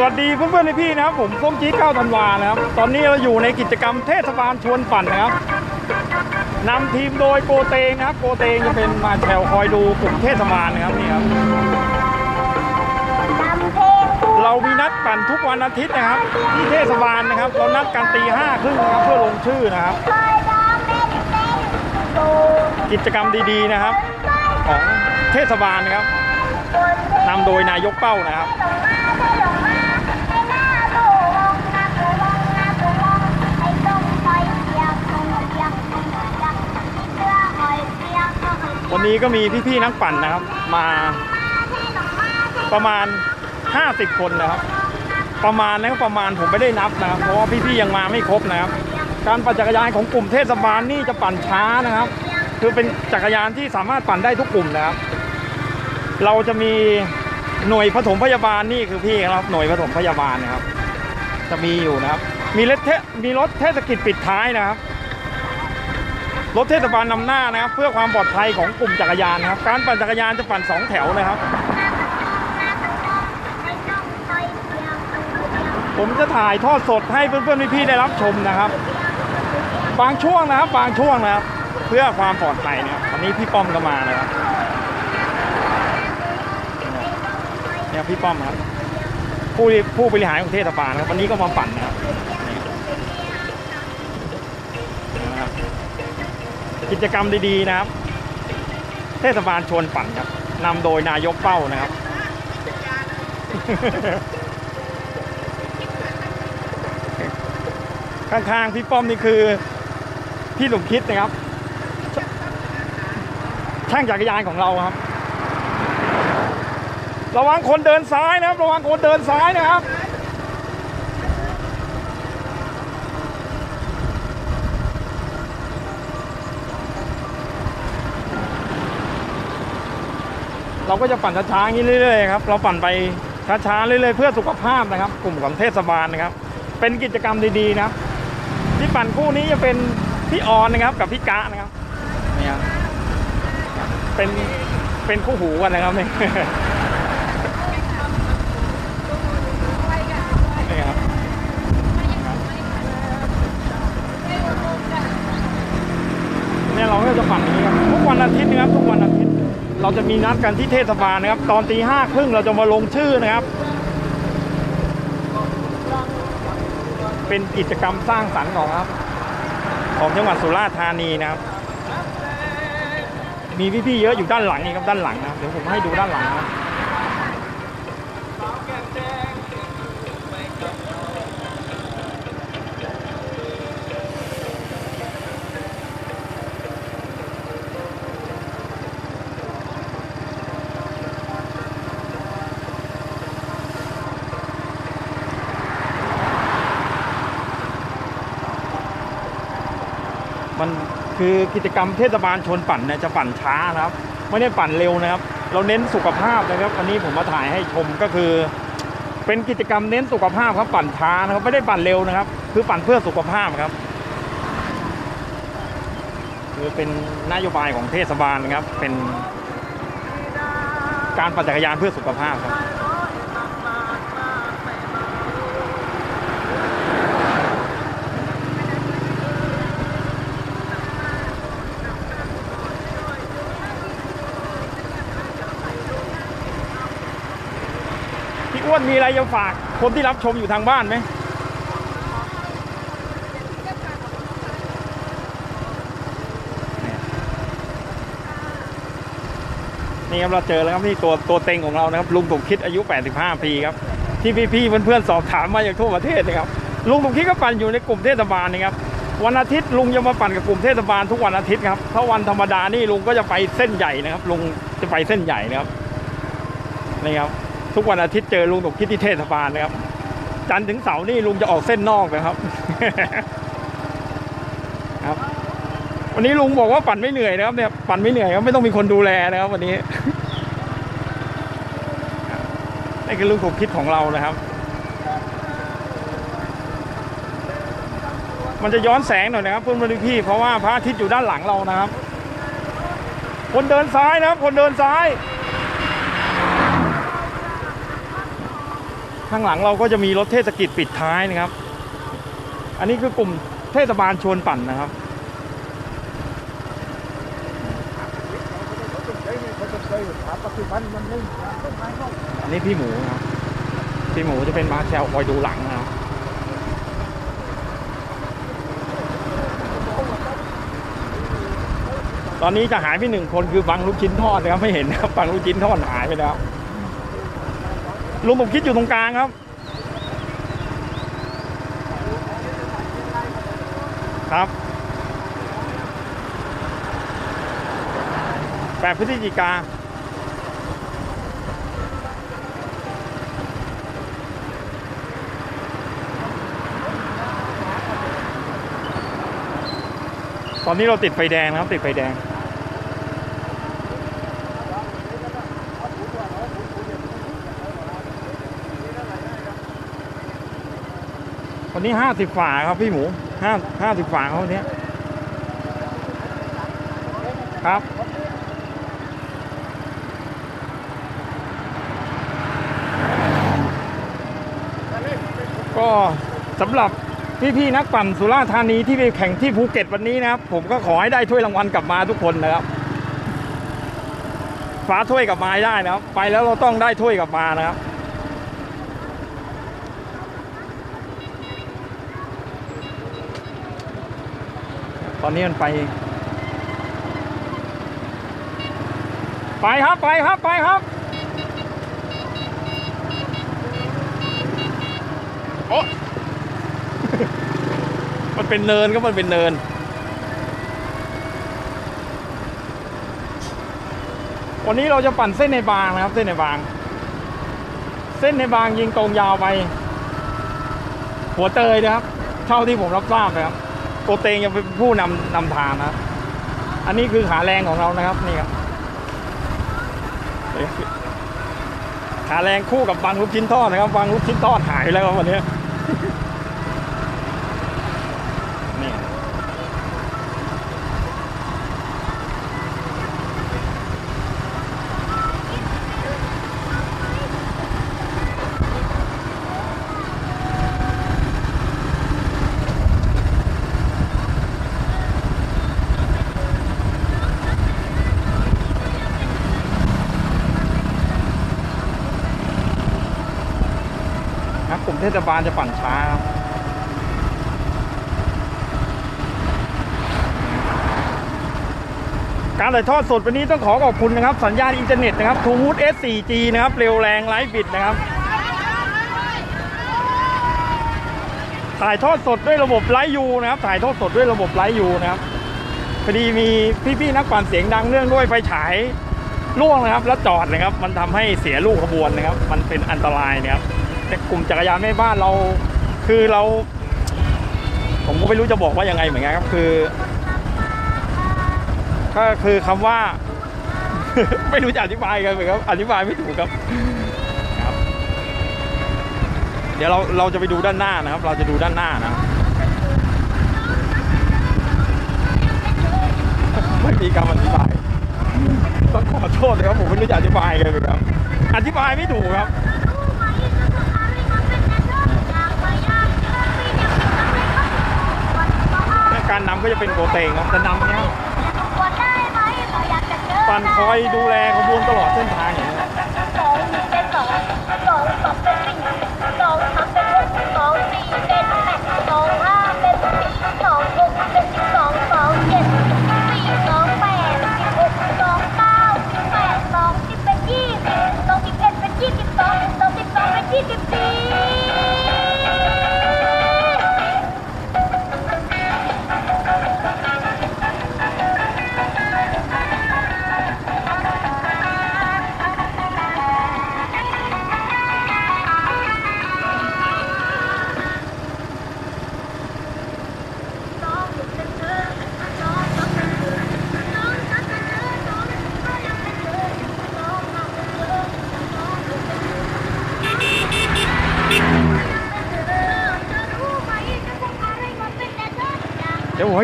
สวัสดีเพื่อนๆพี่นะครับ ผมส้มจี๊ดเก้าธันวานะครับ ตอนนี้เราอยู่ในกิจกรรมเทศบาลชวนปั่นนะครับนำทีมโดยโกเตงนะครับ โกเตงจะเป็นมาแถวคอยดูกลุ่มเทศบาลนะครับนี่ครับเรามีนัดปั่นทุกวันอาทิตย์นะครับ ที่เทศบาลนะครับ เรานัดกันตีห้าครึ่งนะครับเพื่อลงชื่อนะครับ กิจกรรมดีๆนะครับ ของเทศบาลนะครับนำโดยนายกเป้านะครับ วั นี้ก็มีพี่ๆนักปั่นนะครับ มาประมาณ 50 คนนะครับ ประมาณนะครับประมาณผมไม่ได้นับนะครับเพราะว่าพี่ๆยังมาไม่ครบนะครับ การปั่นจักรยานของกลุ่มเทศบาลนี่จะปั่นช้านะครับ คือเป็นจักรยานที่สามารถปั่นได้ทุกกลุ่มนะครับ เราจะมีหน่วยผสมพยาบาลนี่คือพี่ครับหน่วยผสมพยาบาลนะครับ จะมีอยู่นะครับ มีรถเทมีรถเทศกิจปิดท้ายนะครับ รถเทศบาลนำหน้านะครับ เพื่อความปลอดภัยของกลุ่มจักรยานนะครับ การปั่นจักรยานจะปั่นสองแถวเลยครับ ผมจะถ่ายทอดสดให้เพื่อนๆพี่ๆได้รับชมนะครับบางช่วงนะครับบางช่วงนะครับ เพื่อความปลอดภัยนะครับวันนี้พี่ป้อมก็มานะครับเนี่ยพี่ป้อมครับผู้ผู้บริหารของเทศบาลครับวันนี้ก็มาปั่นนะครับนี่นะครับ กิจกรรมดีๆนะครับ เทศบาลชวนปั่นครับนำโดยนายกเป้านะครับ ข้างๆพี่ป้อมนี่คือ พี่หลุมคิดนะครับ ช่างจักรยานของเราครับ ระวังคนเดินซ้ายนะครับ ระวังคนเดินซ้ายนะครับ เราก็จะปั่นช้าๆอย่างนี้เรื่อยๆครับเราปั่นไปช้าๆเรื่อยๆเพื่อสุขภาพนะครับ กลุ่มของเทศบาลนะครับ เป็นกิจกรรมดีๆนะครับ ที่ปั่นคู่นี้จะเป็นพี่ออนนะครับกับพี่กะนะครับนี่ครับเป็นเป็นคู่หูกันนะครับนี่เนี่ยเราก็จะปั่นอย่างนี้ครับทุกวันอาทิตย์นะครับทุก เราจะมีนัดกันที่เทศบาลนะครับ ตอนตีห้าครึ่งเราจะมาลงชื่อนะครับ เป็นกิจกรรมสร้างสรรค์ของครับ ของจังหวัดสุราษฎร์ธานีนะครับ มีพี่ๆเยอะอยู่ด้านหลังนี่ครับด้านหลังนะเดี๋ยวผมให้ดูด้านหลังนะ คือกิจกรรมเทศบาลชวนปั่นเนี่ยจะปั่นช้านะครับ ไม่ได้ปั่นเร็วนะครับ เราเน้นสุขภาพนะครับวันนี้ผมมาถ่ายให้ชมก็คือ เป็นกิจกรรมเน้นสุขภาพครับปั่นช้านะครับไม่ได้ปั่นเร็วนะครับ คือปั่นเพื่อสุขภาพครับ คือเป็นนโยบายของเทศบาลนะครับ เป็นการปั่นจักรยานเพื่อสุขภาพครับ นมีอะไรจะฝากคนที่รับชมอยู่ทางบ้านไหมนี่ครับเราเจอแล้วครับนี่ตัวตัวเต็งของเรานะครับลุงสมคิดอายุ 85 ปีครับที่พี่ๆเพื่อนๆสอบถามมาจากทั่วประเทศนะครับลุงสมคิดก็ปั่นอยู่ในกลุ่มเทศบาลนี่ครับวันอาทิตย์ลุงจะมาปั่นกับกลุ่มเทศบาลทุกวันอาทิตย์ครับถ้าวันธรรมดานี่ลุงก็จะไปเส้นใหญ่นะครับลุงจะไปเส้นใหญ่นะครับนี่ครับ ทุกวันอาทิตย์เจอลุงสมคิดที่เทศบาลนะครับ จันถึงเสาร์นี่ลุงจะออกเส้นนอกนะครับ ครับ วันนี้ลุงบอกว่าปั่นไม่เหนื่อยนะครับ เนี่ยปั่นไม่เหนื่อยครับไม่ต้องมีคนดูแลนะครับ วันนี้นี่คือลุงสมคิดของเรานะครับ มันจะย้อนแสงหน่อยนะครับเพื่อนพี่ๆเพราะว่าพระอาทิตย์อยู่ด้านหลังเรานะครับ คนเดินซ้ายนะครับ คนเดินซ้าย ข้างหลังเราก็จะมีรถเทศกิจปิดท้ายนะครับ อันนี้คือกลุ่มเทศบาลชวนปั่นนะครับอันนี้พี่หมูนะครับพี่หมูจะเป็นมาแชลคอยดูหลังนะครับตอนนี้จะหายไปหนึ่งคนคือบังลูกชิ้นทอดนะครับไม่เห็นนะครับบังลูกชิ้นทอดหายไปแล้ว ลุงผมคิดอยู่ตรงกลางครับ ครับแปดพฤศจิกาตอนนี้เราติดไฟแดงนะครับติดไฟแดง วันนี้ห้าสิบฝาครับพี่หมูห้าห้าสิบฝาเขาวันนี้ครับก็สำหรับพี่ๆนักปั่นสุราษฎร์ธานีที่ไปแข่งที่ภูเก็ตวันนี้นะครับ ผมก็ขอให้ได้ถ้วยรางวัลกลับมาทุกคนนะครับฟ้าถ้วยกลับมาได้นะครับ ไปแล้วเราต้องได้ถ้วยกลับมานะครับ อนนี้มันไป ไปครับไปครับไปครับ โอ้มันเป็นเนินก็มันเป็นเนิน วันนี้เราจะปั่นเส้นในบางนะครับ เส้นในบาง เส้นในบางยิงตรงยาวไป หัวเตยนะครับ เท่าที่ผมรับทราบนะครับ โกเตงยังเป็นผู้นำนำทางนะ อันนี้คือขาแรงของเรานะครับนี่ครับขาแรงคู่กับบางลูกชิ้นทอดนะครับบางลูกชิ้นทอดหายไปแล้วครับวันนี้ ทศบาลจะปั่นช้าครับการถ่ายทอดสดวันนี้ต้องขอขอบคุณนะครับ สัญญาณอินเทอร์เน็ตนะครับทูมูด S4G นะครับ เร็วแรงไร้บิดนะครับ ถ่ายทอดสดด้วยระบบไลฟ์ยูนะครับ ถ่ายทอดสดด้วยระบบไลฟ์ยูนะครับพอดีมีพี่ๆนักปั่นเสียงดังเนื่องด้วยไฟฉายล่วงนะครับ แล้วจอดนะครับ มันทำให้เสียลูกขบวนนะครับ มันเป็นอันตรายนะครับ แต่กลุ่มจักรยานแม่บ้านเรา คือเรา ผมก็ไม่รู้จะบอกว่ายังไงเหมือนกันครับคือ ก็คือคำว่า ไม่รู้จะอธิบายกันเหมือนครับ อธิบายไม่ถูกครับครับ เดี๋ยวเราเราจะไปดูด้านหน้านะครับ เราจะดูด้านหน้านะไม่มีคำอธิบายต้องขอโทษนะครับผมไม่รู้จะอธิบายกันเลยครับ อธิบายไม่ถูกครับ การนำก็จะเป็นโกเตงครับจะนำเนี้ยปั่นคอยดูแลขบวนตลอดเส้นทางอย่าง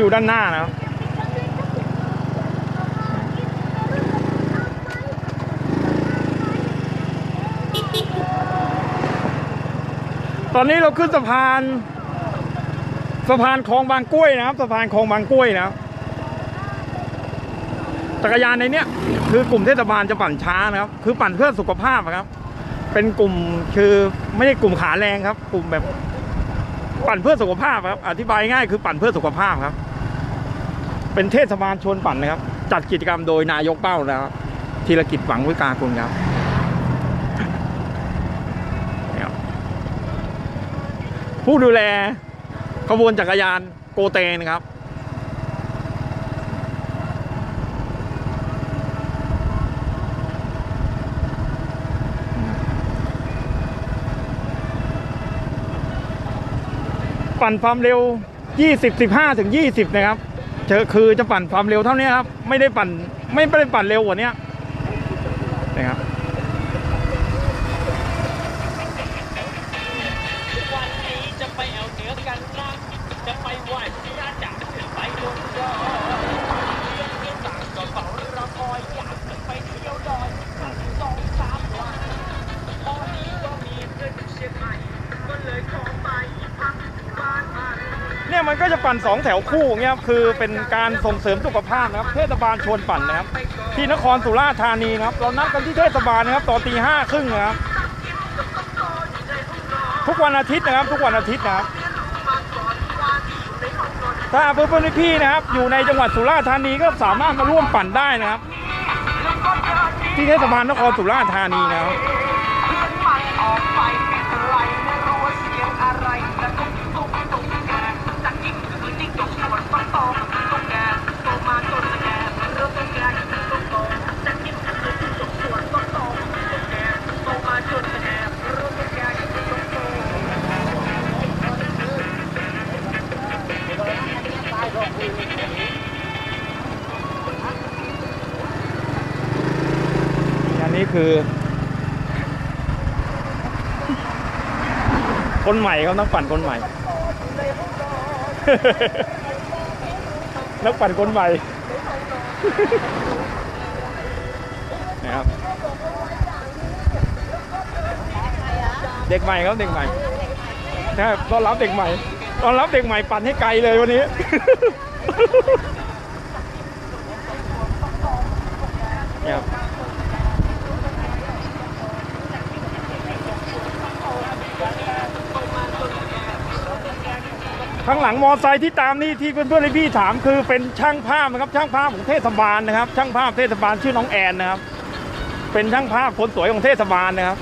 ดูด้านหน้านะครับตอนนี้เราขึ้นสะพานสะพานคลองบางกล้วยนะครับสะพานคลองบางกล้วยนะครับจักรยานในเนี้ยคือกลุ่มเทศบาลจะปั่นช้านะครับ คือปั่นเพื่อสุขภาพครับ เป็นกลุ่มคือไม่ใช่กลุ่มขาแรงครับ กลุ่มแบบปั่นเพื่อสุขภาพครับ อธิบายง่ายคือปั่นเพื่อสุขภาพครับ เป็นเทศบาลชวนปั่นนะครับ จัดกิจกรรมโดยนายกเป้านะครับธีรกิจหวังวิกากุลครับนี่ครับผู้ดูแลขบวนจักรยานโกเตนะครับปั่นความเร็ว 20 15 ถึง 20 นะครับ เจอคือจะปั่นความเร็วเท่านี้ครับ ไม่ได้ปั่นไม่ได้ปั่นเร็วกว่านี้ ยปั่นสองแถวคู่เงี้ยคือเป็นการส่งเสริมสุขภาพนะครับ เทศบาลชวนปั่นนะครับ ที่นครสุราษฎร์ธานีนะครับ เรานัดกันที่เทศบาลนะครับตอนตีห้าครึ่งนะครับ ทุกวันอาทิตย์นะครับ ทุกวันอาทิตย์นะครับถ้าเพื่อนๆพี่นะครับ อยู่ในจังหวัดสุราษฎร์ธานีก็สามารถมาร่วมปั่นได้นะครับ ที่เทศบาลนครสุราษฎร์ธานีนะครับ ม่ครับนักปั่นคนใหม่ นักปั่นคนใหม่นะครับเด็กใหม่ครับเด็กใหม่ใช่ต้อนรับเด็กใหม่ต้อนรับเด็กใหม่ปั่นให้ไกลเลยวันนี้ เนี่ยครับ ข้างหลังมอไซค์ที่ตามนี่ที่เพื่อนๆให้พี่ถามคือเป็นช่างภาพนะครับ ช่างภาพของเทศบาลนะครับ ช่างภาพเทศบาลชื่อน้องแอนนะครับ เป็นช่างภาพคนสวยของเทศบาลนะครับ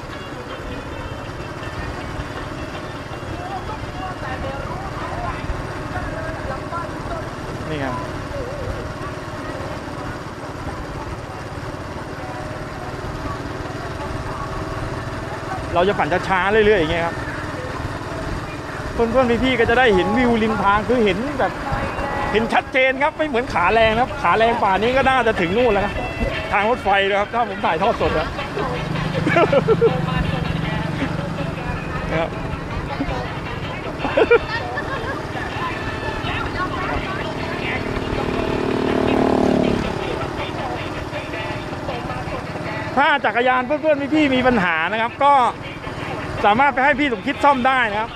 นี่ครับเราจะปั่นช้าๆเรื่อยๆอย่างเงี้ยครับ เพื่อนๆพี่ๆก็จะได้เห็นวิวริมทางคือเห็นแบบเห็นชัดเจนครับไม่เหมือนขาแรงนะครับ ขาแรงป่านี้ก็น่าจะถึงนู่นแล้วนะทางรถไฟนะครับ ถ้าผมถ่ายทอดสดนะนะครับถ้าจักรยานเพื่อนๆพี่ๆมีปัญหานะครับ ก็สามารถไปให้พี่สมคิดซ่อมได้นะครับ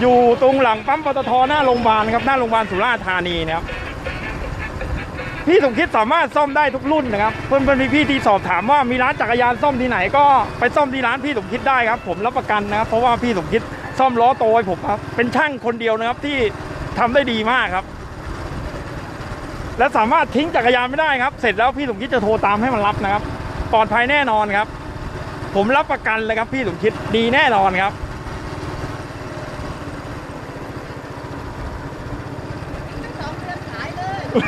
อยู่ตรงหลังปั๊มปตทหน้าโรงพยาบาลครับหน้าโรงพยาบาลสุราษฎร์ธานีนะครับพี่สมคิดสามารถซ่อมได้ทุกรุ่นนะครับเพื่อนๆพี่ที่สอบถามว่ามีร้านจักรยานซ่อมที่ไหนก็ไปซ่อมที่ร้านพี่สมคิดได้ครับ ผมรับประกันนะครับเพราะว่าพี่สมคิดซ่อมล้อโตให้ผมครับเป็นช่างคนเดียวนะครับที่ทำได้ดีมากครับ และสามารถทิ้งจักรยานไม่ได้ครับ เสร็จแล้วพี่สมคิดจะโทรตามให้มันรับนะครับปลอดภัยแน่นอนครับ ผมรับประกันเลยครับพี่สมคิดดีแน่นอนครับ กล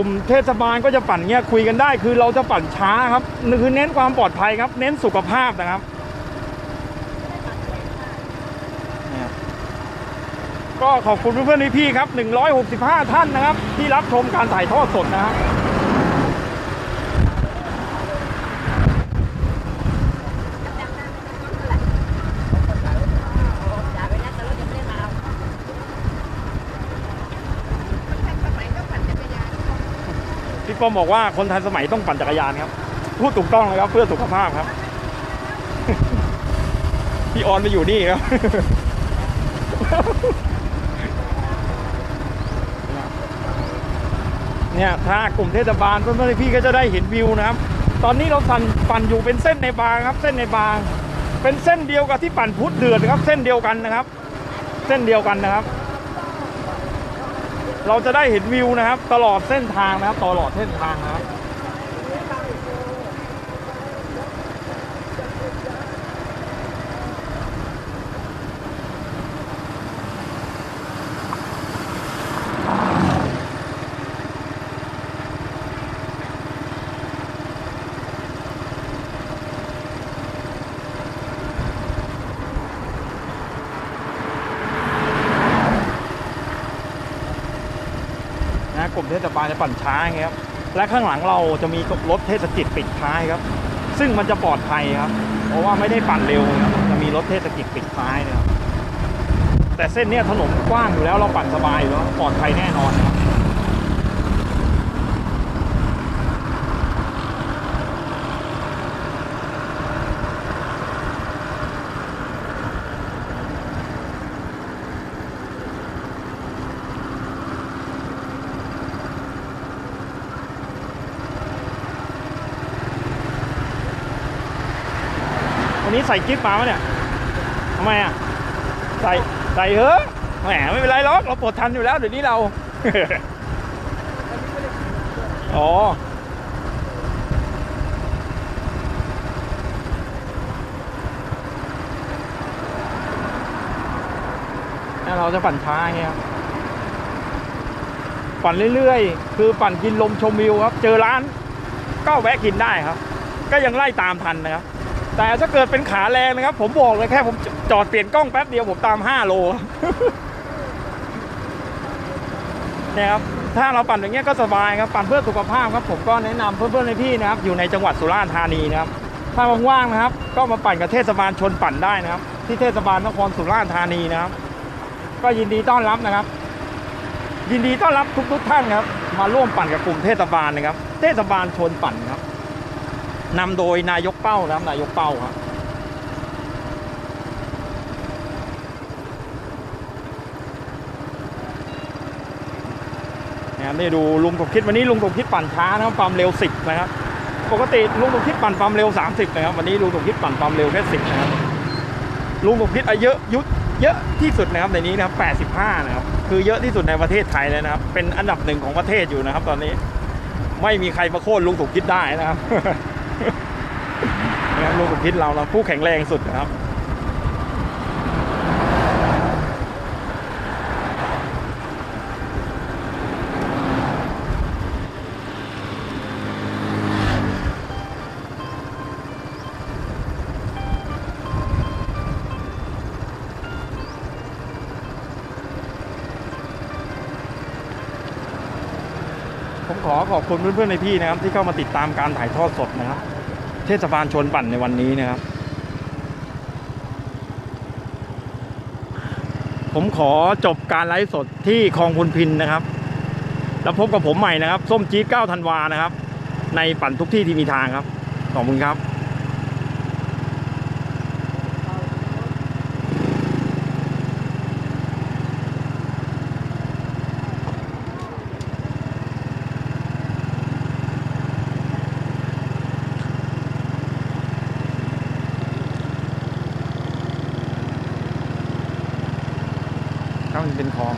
ุ่มเทศบาลก็จะปั่นเงี้ยคุยกันได้ คือเราจะปั่นช้าครับคือเน้นความปลอดภัยครับ เน้นสุขภาพนะครับ ก็ขอบคุณเพื่อนๆพี่ครับ 165 ท่านนะครับ ที่รับชมการถ่ายทอดสดนะฮะพี่ป้อมบอกว่าคนทันสมัยต้องปั่นจักรยานครับ พูดถูกต้องเลยครับเพื่อสุขภาพครับ พี่ออนมาอยู่นี่ครับ เนี่ยถ้ากลุ่มเทศบาลเพื่อนๆพี่ก็จะได้เห็นวิวนะครับ ตอนนี้เราปั่นปั่นอยู่เป็นเส้นในบางครับ เส้นในบาง เป็นเส้นเดียวกับที่ปั่นพุทธเดือดครับ เส้นเดียวกันนะครับ เส้นเดียวกันนะครับ เราจะได้เห็นวิวนะครับ ตลอดเส้นทางนะครับ ตลอดเส้นทางนะครับ กลุ่มเทศบาลจะปั่นช้าอย่างเงี้ยครับและข้างหลังเราจะมีรถเทศกิจปิดท้ายครับ ซึ่งมันจะปลอดภัยครับ เพราะว่าไม่ได้ปั่นเร็วครับจะมีรถเทศกิจปิดท้ายนะครับแต่เส้นนี้ถนนกว้างอยู่แล้วเราปั่นสบายอยู่แล้วปลอดภัยแน่นอน วันนี้ใส่กิ๊บมาไหมเนี่ยทำไมอะ ใส่ใส่เถอะแหมไม่เป็นไรหรอกเราปลดทันอยู่แล้วเดี๋ยวนี้เรา อ๋อแล้วเราจะปั่นช้าอย่างเงี้ยครับปั่นเรื่อยๆ คือปั่นกินลมชมวิวครับ เจอร้านก็แวะกินได้ครับ ก็ยังไล่ตามทันนะครับ แต่ถ้าเกิดเป็นขาแรงนะครับ ผมบอกเลยแค่ผมจอดเปลี่ยนกล้องแป๊บเดียวผมตาม 5 โลเนี่ยครับถ้าเราปั่นอย่างเงี้ยก็สบายครับปั่นเพื่อสุขภาพครับ ผมก็แนะนำเพื่อนๆในพี่นะครับ อยู่ในจังหวัดสุราษฎร์ธานีนะครับ ถ้าว่างๆนะครับ ก็มาปั่นกับเทศบาลชนปั่นได้นะครับ ที่เทศบาลนครสุราษฎร์ธานีนะครับ ก็ยินดีต้อนรับนะครับ ยินดีต้อนรับทุกๆท่านครับ มาร่วมปั่นกับกลุ่มเทศบาลนะครับ เทศบาลชนปั่น นำโดยนายกเป้านะครับนายกเป้าครับนะครับนี่ดูลุงสมคิดวันนี้ลุงสมคิดปั่นช้านะครับความเร็ว 10 นะครับ ปกติลุงสมคิดปั่นความเร็ว 30 นะครับ วันนี้ลุงสมคิดปั่นความเร็วแค่10 นะครับ ลุงสมคิดอายุยุเยอะที่สุดนะครับในนี้นะครับ85 นะครับ คือเยอะที่สุดในประเทศไทยเลยนะครับ เป็นอันดับหนึ่งของประเทศอยู่นะครับ ตอนนี้ไม่มีใครมาโค่นลุงสมคิดได้นะครับ นะครับลุงสมคิดเราเราผู้แข็งแรงสุดนะครับ ขอขอบคุณเพื่อนๆในพี่นะครับ ที่เข้ามาติดตามการถ่ายทอดสดนะครับ เทศบาลชนปั่นในวันนี้นะครับ ผมขอจบการไลฟ์สดที่คลองพุนพินนะครับ แล้วพบกับผมใหม่นะครับ ส้มจี๊ด9ธันวานะครับ ในปั่นทุกที่ที่มีทางครับ ขอบคุณครับ เป็นคลอง